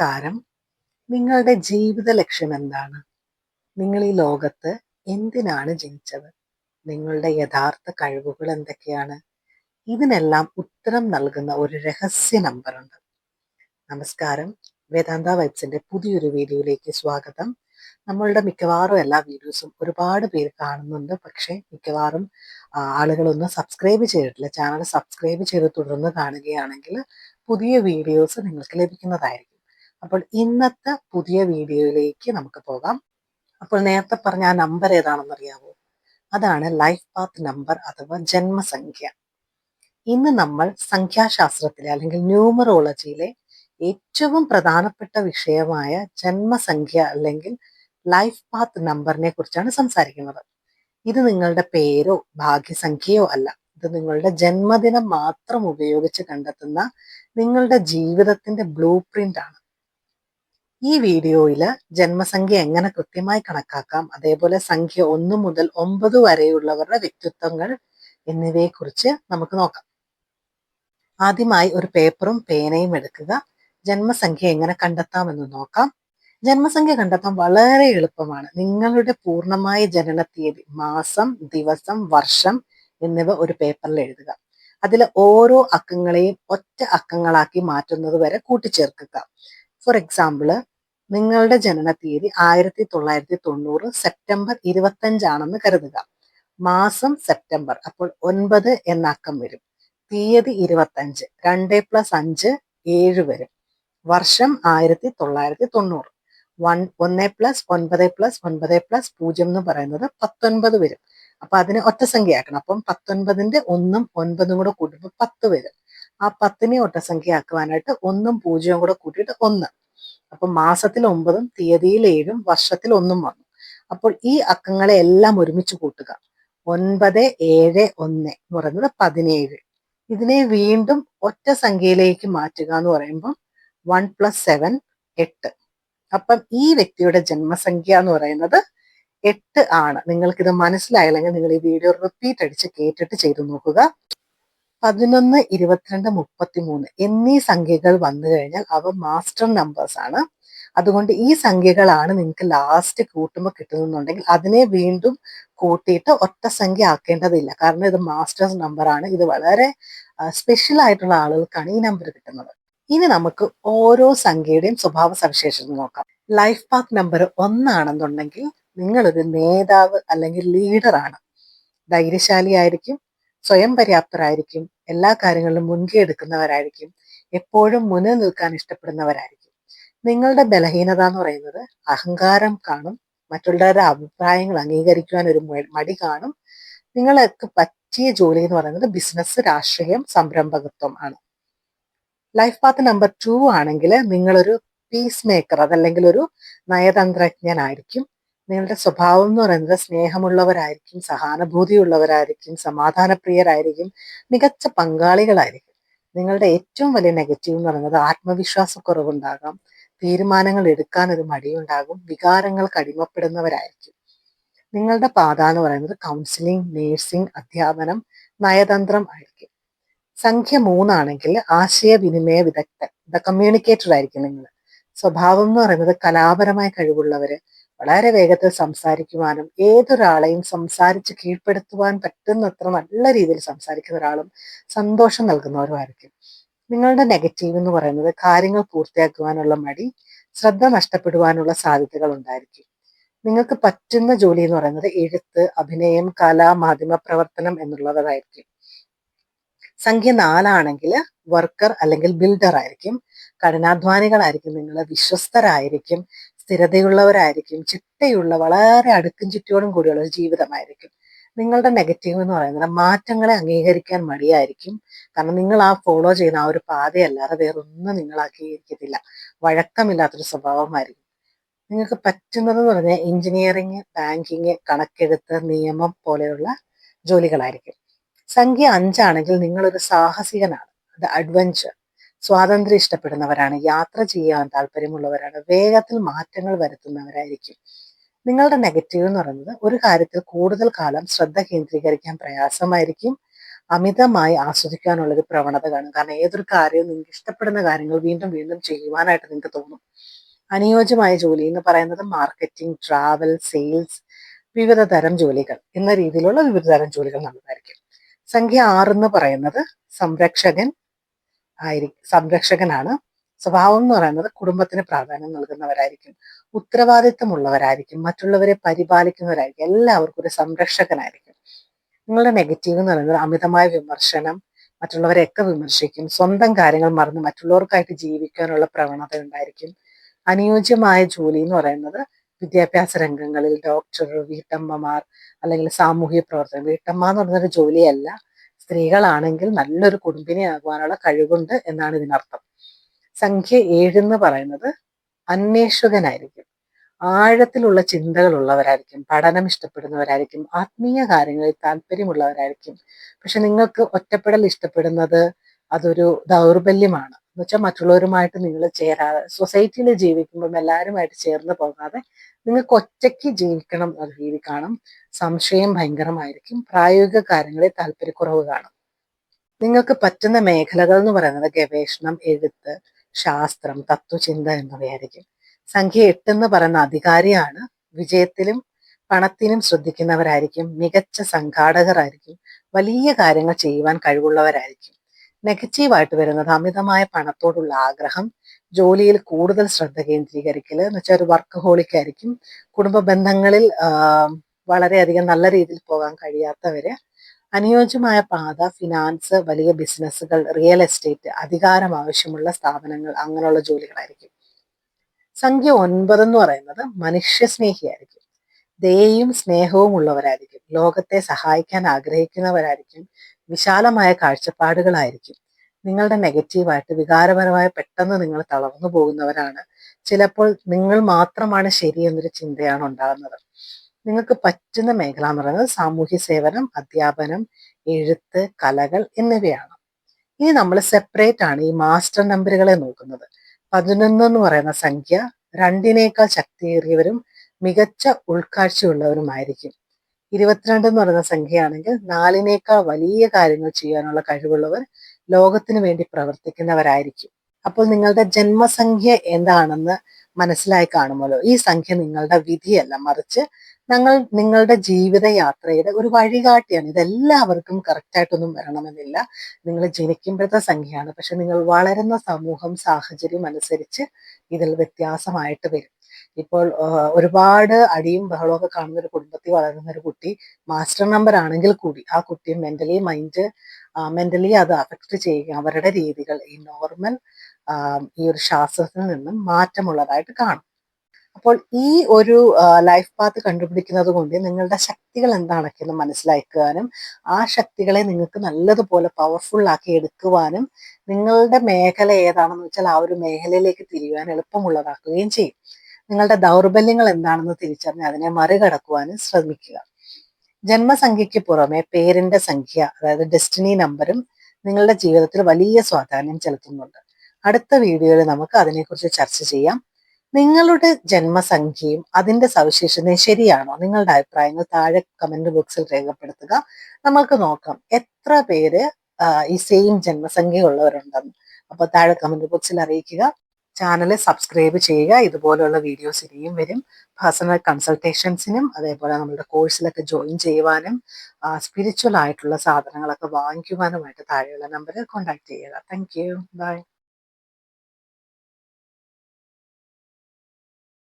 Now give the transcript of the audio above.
നമസ്കാരം. നിങ്ങളുടെ ജീവിത ലക്ഷ്യം എന്താണ്? നിങ്ങൾ ഈ ലോകത്ത് എന്തിനാണ് ജനിച്ചത്? നിങ്ങളുടെ യഥാർത്ഥ കഴിവുകൾ എന്തൊക്കെയാണ്? ഇതിനെല്ലാം ഉത്തരം നൽകുന്ന ഒരു രഹസ്യ നമ്പർ ഉണ്ട്. നമസ്കാരം. വേദാന്ത വൈബ്സിന്റെ പുതിയൊരു വീഡിയോയിലേക്ക് സ്വാഗതം. നമ്മളുടെ മിക്കവാറും എല്ലാ വീഡിയോസും ഒരുപാട് പേര് കാണുന്നുണ്ട്. പക്ഷേ മിക്കവാറും ആളുകളൊന്നും സബ്സ്ക്രൈബ് ചെയ്തിട്ടില്ല. ചാനൽ സബ്സ്ക്രൈബ് ചെയ്ത് തുടർന്ന് കാണുകയാണെങ്കിൽ പുതിയ വീഡിയോസ് നിങ്ങൾക്ക് ലഭിക്കുന്നതായിരിക്കും. അപ്പോൾ ഇന്നത്തെ പുതിയ വീഡിയോയിലേക്ക് നമുക്ക് പോകാം. അപ്പോൾ നേരത്തെ പറഞ്ഞ ആ നമ്പർ ഏതാണെന്ന് അറിയാമോ അതാണ് ലൈഫ് പാത്ത് നമ്പർ അഥവാ ജന്മസംഖ്യ. ഇന്ന് നമ്മൾ സംഖ്യാശാസ്ത്രത്തിലെ അല്ലെങ്കിൽ ന്യൂമറോളജിയിലെ ഏറ്റവും പ്രധാനപ്പെട്ട വിഷയമായ ജന്മസംഖ്യ അല്ലെങ്കിൽ ലൈഫ് പാത്ത് നമ്പറിനെ കുറിച്ചാണ് സംസാരിക്കുന്നത്. ഇത് നിങ്ങളുടെ പേരോ ഭാഗ്യസംഖ്യയോ അല്ല. ഇത് നിങ്ങളുടെ ജന്മദിനം മാത്രം ഉപയോഗിച്ച് കണ്ടെത്തുന്ന നിങ്ങളുടെ ജീവിതത്തിന്റെ ബ്ലൂ പ്രിന്റ് ആണ്. ഈ വീഡിയോയിൽ ജന്മസംഖ്യ എങ്ങനെ കൃത്യമായി കണക്കാക്കാം അതേപോലെ സംഖ്യ ഒന്ന് മുതൽ ഒമ്പത് വരെയുള്ളവരുടെ വ്യക്തിത്വങ്ങൾ എന്നിവയെക്കുറിച്ച് നമുക്ക് നോക്കാം. ആദ്യമായി ഒരു പേപ്പറും പേനയും എടുക്കുക. ജന്മസംഖ്യ എങ്ങനെ കണ്ടെത്താമെന്ന് നോക്കാം. ജന്മസംഖ്യ കണ്ടെത്താൻ വളരെ എളുപ്പമാണ്. നിങ്ങളുടെ പൂർണമായ ജനന തീയതി മാസം ദിവസം വർഷം എന്നിവ ഒരു പേപ്പറിൽ എഴുതുക. അതിൽ ഓരോ അക്കങ്ങളെയും ഒറ്റ അക്കങ്ങളാക്കി മാറ്റുന്നത് വരെ കൂട്ടിച്ചേർക്കുക. ഫോർ എക്സാമ്പിൾ നിങ്ങളുടെ ജനന തീയതി ആയിരത്തി തൊള്ളായിരത്തി തൊണ്ണൂറ് സെപ്റ്റംബർ ഇരുപത്തഞ്ചാണെന്ന് കരുതുക. മാസം സെപ്റ്റംബർ അപ്പോൾ ഒൻപത് എന്ന അക്കം വരും. തീയതി ഇരുപത്തഞ്ച് രണ്ട് പ്ലസ് അഞ്ച് ഏഴ് വരും. വർഷം ആയിരത്തി തൊള്ളായിരത്തി തൊണ്ണൂറ് വൺ ഒന്ന് പ്ലസ് ഒൻപത് പ്ലസ് ഒൻപത് പ്ലസ് പൂജ്യം എന്ന് പറയുന്നത് പത്തൊൻപത് വരും. അപ്പൊ അതിനെ ഒറ്റ സംഖ്യയാക്കണം. അപ്പം പത്തൊൻപതിന്റെ ഒന്നും ഒൻപതും കൂടെ കൂട്ടുമ്പോൾ പത്ത് വരും. ആ പത്തിനെ ഒറ്റ സംഖ്യ സംഖ്യയാക്കുവാനായിട്ട് ഒന്നും പൂജ്യവും കൂടെ കൂട്ടിയിട്ട് ഒന്ന്. അപ്പൊ മാസത്തിൽ ഒമ്പതും തീയതിയിൽ ഏഴും വർഷത്തിൽ ഒന്നും വന്നു. അപ്പോൾ ഈ അക്കങ്ങളെ എല്ലാം ഒരുമിച്ച് കൂട്ടുക. ഒൻപത് ഏഴ് ഒന്ന് എന്ന് പറയുന്നത് പതിനേഴ്. ഇതിനെ വീണ്ടും ഒറ്റ സംഖ്യയിലേക്ക് മാറ്റുക എന്ന് പറയുമ്പോൾ വൺ പ്ലസ് സെവൻ എട്ട്. അപ്പം ഈ വ്യക്തിയുടെ ജന്മസംഖ്യ എന്ന് പറയുന്നത് എട്ട് ആണ്. നിങ്ങൾക്കിത് മനസ്സിലായില്ലെങ്കിൽ നിങ്ങൾ ഈ വീഡിയോ റിപ്പീറ്റ് അടിച്ച് കേട്ടിട്ട് ചെയ്തു നോക്കുക. പതിനൊന്ന് ഇരുപത്തിരണ്ട് മുപ്പത്തിമൂന്ന് എന്നീ സംഖ്യകൾ വന്നു കഴിഞ്ഞാൽ അവ മാസ്റ്റർ നമ്പേഴ്സ് ആണ്. അതുകൊണ്ട് ഈ സംഖ്യകളാണ് നിങ്ങൾക്ക് ലാസ്റ്റ് കൂട്ടുമ്പോൾ കിട്ടുന്നുണ്ടെങ്കിൽ അതിനെ വീണ്ടും കൂട്ടിയിട്ട് ഒറ്റ സംഖ്യ ആക്കേണ്ടതില്ല. കാരണം ഇത് മാസ്റ്റേഴ്സ് നമ്പർ ആണ്. ഇത് വളരെ സ്പെഷ്യൽ ആയിട്ടുള്ള ആളുകൾക്കാണ് ഈ നമ്പർ കിട്ടുന്നത്. ഇനി നമുക്ക് ഓരോ സംഖ്യയുടെയും സ്വഭാവ സവിശേഷത നോക്കാം. ലൈഫ് പാത്ത് നമ്പർ ഒന്നാണെന്നുണ്ടെങ്കിൽ നിങ്ങളൊരു നേതാവ് അല്ലെങ്കിൽ ലീഡറാണ് ധൈര്യശാലിയായിരിക്കും. സ്വയം പര്യാപ്തരായിരിക്കും. എല്ലാ കാര്യങ്ങളിലും മുൻകൈ എടുക്കുന്നവരായിരിക്കും. എപ്പോഴും മുന്നിൽ നിൽക്കാൻ ഇഷ്ടപ്പെടുന്നവരായിരിക്കും. നിങ്ങളുടെ ബലഹീനത എന്ന് പറയുന്നത് അഹങ്കാരം കാണും. മറ്റുള്ളവരുടെ അഭിപ്രായങ്ങൾ അംഗീകരിക്കുവാൻ ഒരു മടി കാണും. നിങ്ങൾക്ക് പറ്റിയ ജോലി എന്ന് പറയുന്നത് ബിസിനസ് രാഷ്ട്രീയം സംരംഭകത്വം ആണ്. ലൈഫ് പാത്ത് നമ്പർ ടു ആണെങ്കിൽ നിങ്ങളൊരു പീസ് മേക്കർ അതല്ലെങ്കിൽ ഒരു നയതന്ത്രജ്ഞനായിരിക്കും. നിങ്ങളുടെ സ്വഭാവം എന്ന് പറയുന്നത് സ്നേഹമുള്ളവരായിരിക്കും സഹാനുഭൂതിയുള്ളവരായിരിക്കും സമാധാനപ്രിയരായിരിക്കും മികച്ച പങ്കാളികളായിരിക്കും. നിങ്ങളുടെ ഏറ്റവും വലിയ നെഗറ്റീവ് എന്ന് പറയുന്നത് ആത്മവിശ്വാസക്കുറവുണ്ടാകാം തീരുമാനങ്ങൾ എടുക്കാൻ ഒരു മടിയുണ്ടാകും വികാരങ്ങൾക്ക് അടിമപ്പെടുന്നവരായിരിക്കും. നിങ്ങളുടെ പാത എന്ന് പറയുന്നത് കൗൺസിലിംഗ് നേഴ്സിംഗ് അധ്യാപനം നയതന്ത്രം ആയിരിക്കും. സംഖ്യ മൂന്നാണെങ്കിൽ ആശയവിനിമയ വിദഗ്ധൻ ദ കമ്മ്യൂണിക്കേറ്റർ ആയിരിക്കും നിങ്ങൾ. സ്വഭാവം എന്ന് പറയുന്നത് കലാപരമായ കഴിവുള്ളവര് വളരെ വേഗത്തിൽ സംസാരിക്കുവാനും ഏതൊരാളെയും സംസാരിച്ച് കീഴ്പ്പെടുത്തുവാൻ പറ്റുന്നത്ര നല്ല രീതിയിൽ സംസാരിക്കുന്ന ഒരാളും സന്തോഷം നൽകുന്നവരുമായിരിക്കും. നിങ്ങളുടെ നെഗറ്റീവ് എന്ന് പറയുന്നത് കാര്യങ്ങൾ പൂർത്തിയാക്കുവാനുള്ള മടി ശ്രദ്ധ നഷ്ടപ്പെടുവാനുള്ള സാധ്യതകൾ ഉണ്ടായിരിക്കും. നിങ്ങൾക്ക് പറ്റുന്ന ജോലി എന്ന് പറയുന്നത് എഴുത്ത് അഭിനയം കല മാധ്യമ പ്രവർത്തനം എന്നുള്ളതായിരിക്കും. സംഖ്യ നാലാണെങ്കിൽ വർക്കർ അല്ലെങ്കിൽ ബിൽഡർ ആയിരിക്കും കഠിനാധ്വാനികളായിരിക്കും. നിങ്ങൾ വിശ്വസ്തരായിരിക്കും. സ്ഥിരതയുള്ളവരായിരിക്കും ചിട്ടയുള്ള വളരെ അടുക്കും ചുറ്റോടും കൂടിയുള്ള ഒരു ജീവിതമായിരിക്കും. നിങ്ങളുടെ നെഗറ്റീവ് എന്ന് പറയുന്നത് മാറ്റങ്ങളെ അംഗീകരിക്കാൻ മടിയായിരിക്കും. കാരണം നിങ്ങൾ ആ ഫോളോ ചെയ്യുന്ന ആ ഒരു പാതയല്ലാതെ വേറൊന്നും നിങ്ങൾ അംഗീകരിക്കത്തില്ല. വഴക്കമില്ലാത്തൊരു സ്വഭാവമായിരിക്കും. നിങ്ങൾക്ക് പറ്റുന്നതെന്ന് പറഞ്ഞാൽ എഞ്ചിനീയറിങ് ബാങ്കിങ് കണക്കെടുത്ത് നിയമം പോലെയുള്ള ജോലികളായിരിക്കും. സംഖ്യ അഞ്ചാണെങ്കിൽ നിങ്ങളൊരു സാഹസികനാണ്. അത് അഡ്വഞ്ചർ സ്വാതന്ത്ര്യം ഇഷ്ടപ്പെടുന്നവരാണ് യാത്ര ചെയ്യാൻ താല്പര്യമുള്ളവരാണ് വേഗത്തിൽ മാറ്റങ്ങൾ വരുത്തുന്നവരായിരിക്കും. നിങ്ങളുടെ നെഗറ്റീവ് എന്ന് പറയുന്നത് ഒരു കാര്യത്തിൽ കൂടുതൽ കാലം ശ്രദ്ധ കേന്ദ്രീകരിക്കാൻ പ്രയാസമായിരിക്കും അമിതമായി ആസ്വദിക്കാനുള്ള ഒരു പ്രവണത കാണും കാരണം ഏതൊരു കാര്യവും നിങ്ങൾക്ക് ഇഷ്ടപ്പെടുന്ന കാര്യങ്ങൾ വീണ്ടും വീണ്ടും ചെയ്യുവാനായിട്ട് നിങ്ങൾക്ക് തോന്നും. അനുയോജ്യമായ ജോലി എന്ന് പറയുന്നത് മാർക്കറ്റിംഗ് ട്രാവൽ സെയിൽസ് വിവിധ തരം ജോലികൾ. എന്ന രീതിയിലുള്ള വിവിധ തരം ജോലികൾ നല്ലതായിരിക്കും. സംഖ്യ ആറ് എന്ന് പറയുന്നത് സംരക്ഷകൻ ആയിരിക്കും സംരക്ഷകനാണ്. സ്വഭാവം എന്ന് പറയുന്നത് കുടുംബത്തിന് പ്രാധാന്യം നൽകുന്നവരായിരിക്കും. ഉത്തരവാദിത്തമുള്ളവരായിരിക്കും. മറ്റുള്ളവരെ പരിപാലിക്കുന്നവരായിരിക്കും. എല്ലാവർക്കും ഒരു സംരക്ഷകനായിരിക്കും. നിങ്ങളുടെ നെഗറ്റീവ് എന്ന് പറയുന്നത് അമിതമായ വിമർശനം മറ്റുള്ളവരെയൊക്കെ വിമർശിക്കും. സ്വന്തം കാര്യങ്ങൾ മറന്ന് മറ്റുള്ളവർക്കായിട്ട് ജീവിക്കാനുള്ള പ്രവണത ഉണ്ടായിരിക്കും. അനുയോജ്യമായ ജോലി എന്ന് പറയുന്നത് വിദ്യാഭ്യാസ രംഗങ്ങളിൽ ഡോക്ടർ വീട്ടമ്മമാർ അല്ലെങ്കിൽ സാമൂഹ്യ പ്രവർത്തനം വീട്ടമ്മ എന്ന് പറയുന്നൊരു ജോലിയല്ല. സ്ത്രീകളാണെങ്കിൽ നല്ലൊരു കുടുംബിനി ആകുവാനുള്ള കഴിവുണ്ട് എന്നാണ് ഇതിനർത്ഥം. സംഖ്യ ഏഴ് എന്ന് പറയുന്നത് അന്വേഷകനായിരിക്കും. ആഴത്തിലുള്ള ചിന്തകളുള്ളവരായിരിക്കും പഠനം ഇഷ്ടപ്പെടുന്നവരായിരിക്കും ആത്മീയ കാര്യങ്ങളിൽ താല്പര്യമുള്ളവരായിരിക്കും. പക്ഷെ നിങ്ങൾക്ക് ഒറ്റപ്പെടൽ ഇഷ്ടപ്പെടുന്നത് അതൊരു ദൗർബല്യമാണ്. എന്ന് വെച്ചാൽ മറ്റുള്ളവരുമായിട്ട് നിങ്ങൾ ചേരാതെ സൊസൈറ്റിയിൽ ജീവിക്കുമ്പം എല്ലാവരുമായിട്ട് ചേർന്ന് പോകാതെ നിങ്ങൾക്ക് ഒറ്റയ്ക്ക് ജീവിക്കണം എന്ന രീതി കാണും. സംശയം ഭയങ്കരമായിരിക്കും. പ്രായോഗിക കാര്യങ്ങളിൽ താല്പര്യക്കുറവ് കാണും. നിങ്ങൾക്ക് പറ്റുന്ന മേഖലകൾ എന്ന് പറയുന്നത് ഗവേഷണം എഴുത്ത് ശാസ്ത്രം തത്വചിന്ത എന്നിവയായിരിക്കും. സംഖ്യ എട്ട് എന്ന് പറയുന്ന അധികാരിയാണ്. വിജയത്തിലും പണത്തിനും ശ്രദ്ധിക്കുന്നവരായിരിക്കും. മികച്ച സംഘാടകരായിരിക്കും. വലിയ കാര്യങ്ങൾ ചെയ്യുവാൻ കഴിവുള്ളവരായിരിക്കും. നെഗറ്റീവായിട്ട് വരുന്നത് അമിതമായ പണത്തോടുള്ള ആഗ്രഹം ജോലിയിൽ കൂടുതൽ ശ്രദ്ധ കേന്ദ്രീകരിക്കൽ എന്ന് വെച്ചാൽ ഒരു വർക്ക് ഹോളിക് ആയിരിക്കും. കുടുംബ ബന്ധങ്ങളിൽ വളരെയധികം നല്ല രീതിയിൽ പോകാൻ കഴിയാത്തവര് അനുയോജ്യമായ പാത ഫിനാൻസ് വലിയ ബിസിനസ്സുകൾ റിയൽ എസ്റ്റേറ്റ് അധികാരം ആവശ്യമുള്ള സ്ഥാപനങ്ങൾ അങ്ങനെയുള്ള ജോലികളായിരിക്കും. സംഖ്യ ഒൻപത് എന്ന് പറയുന്നത് മനുഷ്യസ്നേഹിയായിരിക്കും. ദയയും സ്നേഹവും ഉള്ളവരായിരിക്കും. ലോകത്തെ സഹായിക്കാൻ ആഗ്രഹിക്കുന്നവരായിരിക്കും. വിശാലമായ കാഴ്ചപ്പാടുകളായിരിക്കും. നിങ്ങളുടെ നെഗറ്റീവായിട്ട് വികാരപരമായ പെട്ടെന്ന് നിങ്ങൾ തളർന്നു പോകുന്നവരാണ്. ചിലപ്പോൾ നിങ്ങൾ മാത്രമാണ് ശരി എന്നൊരു ചിന്തയാണ് ഉണ്ടാകുന്നത്. നിങ്ങൾക്ക് പറ്റുന്ന മേഖല എന്ന് പറയുന്നത് സാമൂഹ്യ സേവനം അധ്യാപനം എഴുത്ത് കലകൾ എന്നിവയാണ്. ഇനി നമ്മൾ സെപ്പറേറ്റ് ആണ് ഈ മാസ്റ്റർ നമ്പറുകളെ നോക്കുന്നത്. പതിനൊന്ന് എന്ന് പറയുന്ന സംഖ്യ രണ്ടിനേക്കാൾ ശക്തിയേറിയവരും മികച്ച ഉൾക്കാഴ്ചയുള്ളവരുമായിരിക്കും. ഇരുപത്തിരണ്ട് എന്ന് പറയുന്ന സംഖ്യയാണെങ്കിൽ നാലിനേക്കാൾ വലിയ കാര്യങ്ങൾ ചെയ്യാനുള്ള കഴിവുള്ളവർ ലോകത്തിന് വേണ്ടി പ്രവർത്തിക്കുന്നവരായിരിക്കും. അപ്പോൾ നിങ്ങളുടെ ജന്മസംഖ്യ എന്താണെന്ന് മനസ്സിലായി കാണുമല്ലോ. ഈ സംഖ്യ നിങ്ങളുടെ വിധിയല്ല. മറിച്ച് ഞങ്ങൾ നിങ്ങളുടെ ജീവിത യാത്രയുടെ ഒരു വഴികാട്ടിയാണ്. ഇതെല്ലാവർക്കും കറക്റ്റായിട്ടൊന്നും വരണമെന്നില്ല. നിങ്ങൾ ജനിക്കുമ്പോഴത്തെ സംഖ്യയാണ്. പക്ഷെ നിങ്ങൾ വളരുന്ന സമൂഹം സാഹചര്യം അനുസരിച്ച് ഇതിൽ വ്യത്യാസമായിട്ട് വരും. ഇപ്പോൾ ഒരുപാട് അടിയും ബഹളവും ഒക്കെ കാണുന്ന ഒരു കുടുംബത്തിൽ വളരുന്ന ഒരു കുട്ടി മാസ്റ്റർ നമ്പർ ആണെങ്കിൽ കൂടി ആ കുട്ടി മെന്റലി മൈൻഡ് മെന്റലി അത് അഫക്റ്റ് ചെയ്യുക. അവരുടെ രീതികൾ ഈ നോർമൽ ഈ ഒരു ശാസ്ത്രത്തിൽ നിന്നും മാറ്റമുള്ളതായിട്ട് കാണും. അപ്പോൾ ഈ ഒരു ലൈഫ് പാത്ത് കണ്ടുപിടിക്കുന്നത് കൊണ്ട് നിങ്ങളുടെ ശക്തികൾ എന്താണൊക്കെയെന്ന് മനസ്സിലാക്കുവാനും ആ ശക്തികളെ നിങ്ങൾക്ക് നല്ലതുപോലെ പവർഫുൾ ആക്കി എടുക്കുവാനും നിങ്ങളുടെ മേഖല ഏതാണെന്ന് വെച്ചാൽ ആ ഒരു മേഖലയിലേക്ക് തിരിയുവാൻ എളുപ്പമുള്ളതാക്കുകയും ചെയ്യും. നിങ്ങളുടെ ദൗർബല്യങ്ങൾ എന്താണെന്ന് തിരിച്ചറിഞ്ഞ് അതിനെ മറികടക്കുവാനും ശ്രമിക്കുക. ജന്മസംഖ്യയ്ക്ക് പുറമെ പേരിന്റെ സംഖ്യ അതായത് ഡെസ്റ്റിനി നമ്പറും നിങ്ങളുടെ ജീവിതത്തിൽ വലിയ സ്വാധീനം ചെലുത്തുന്നുണ്ട്. അടുത്ത വീഡിയോയിൽ നമുക്ക് അതിനെക്കുറിച്ച് ചർച്ച ചെയ്യാം. നിങ്ങളുടെ ജന്മസംഖ്യയും അതിന്റെ സവിശേഷതയും ശരിയാണോ? നിങ്ങളുടെ അഭിപ്രായങ്ങൾ താഴെ കമന്റ് ബോക്സിൽ രേഖപ്പെടുത്തുക. നമുക്ക് നോക്കാം എത്ര പേര് ഈ സെയിം ജന്മസംഖ്യ ഉള്ളവരുണ്ടെന്ന് അപ്പോൾ താഴെ കമന്റ് ബോക്സിൽ അറിയിക്കുക. ചാനൽ സബ്സ്ക്രൈബ് ചെയ്യുക. ഇതുപോലുള്ള വീഡിയോസ് ഇനിയും വരും. പേഴ്സണൽ കൺസൾട്ടേഷൻസിനും അതേപോലെ നമ്മുടെ കോഴ്സിലൊക്കെ ജോയിൻ ചെയ്യുവാനും സ്പിരിച്വൽ ആയിട്ടുള്ള സാധനങ്ങളൊക്കെ വാങ്ങിക്കുവാനുമായിട്ട് താഴെയുള്ള നമ്പറിൽ കോൺടാക്ട് ചെയ്യുക. Thank you by